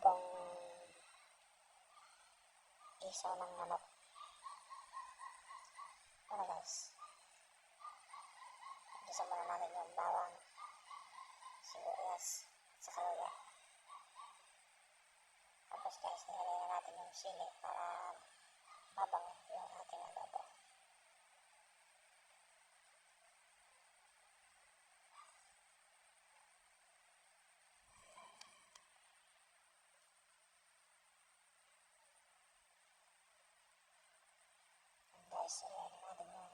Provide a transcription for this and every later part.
adobong isaw ng manok. Ano guys? Isa muna natin yung bawang, sibuyas, sa kaluya. Tapos guys, nilagay na natin yung sili para mabango yung ating adobo. guys, ilagay natin yung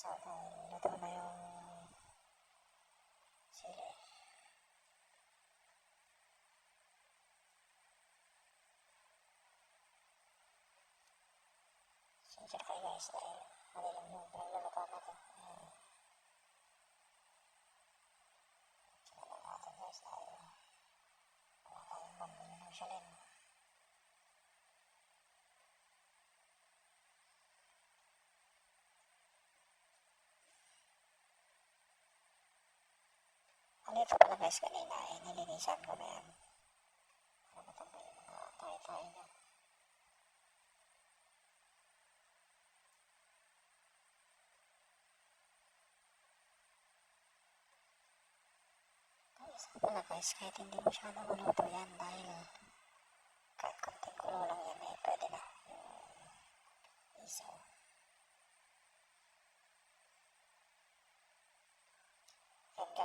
isaw dahil luto na yung sili. Sincere kayo guys dahil madilim yung pinagluluto natin. Ayan. Tingnan natin guys dahil wala tayong pambili ng shalin. Andito pala guys kanina ay nilinisan ko na yan. Para matanggal yung mga tayo-tayo niya. Guys, pala guys, kahit hindi masyado maluto yan dahil kahit konting kulo lang yan eh, pwede na isaw.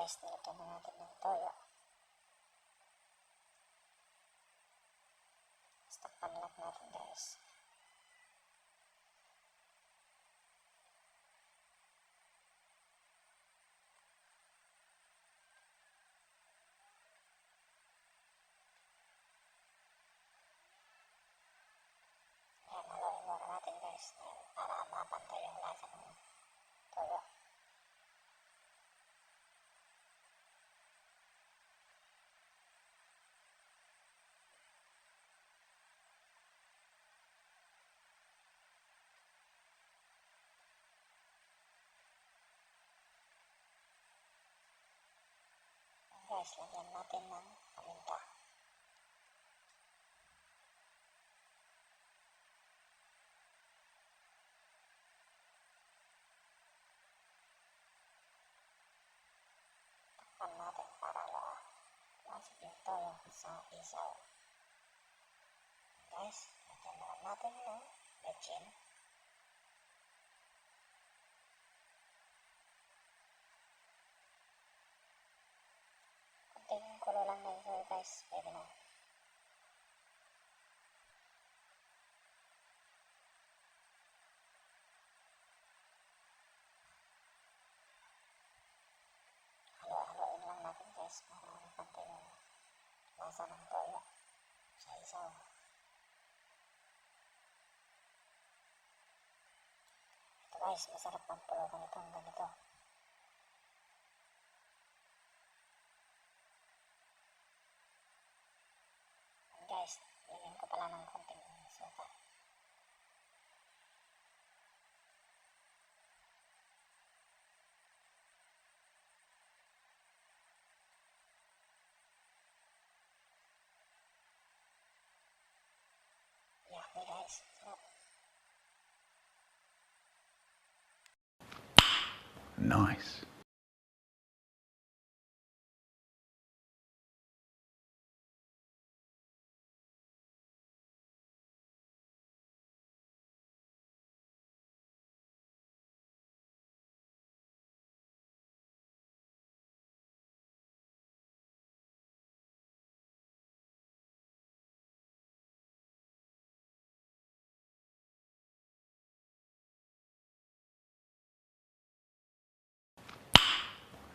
Guys, niluto na natin yung toyo. Basta panlak natin guys. Lagyan natin ng paminta. Takpan natin para la masik yung toyo sa isaw. Guys, lagyan naman natin ng. Na ito guys, pwede na. Halo-haloin lang natin guys para mapantay yung lasa ng toyo sa isaw. Ito guys, masarap ang pulutan itong ganito. Nice.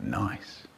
Nice.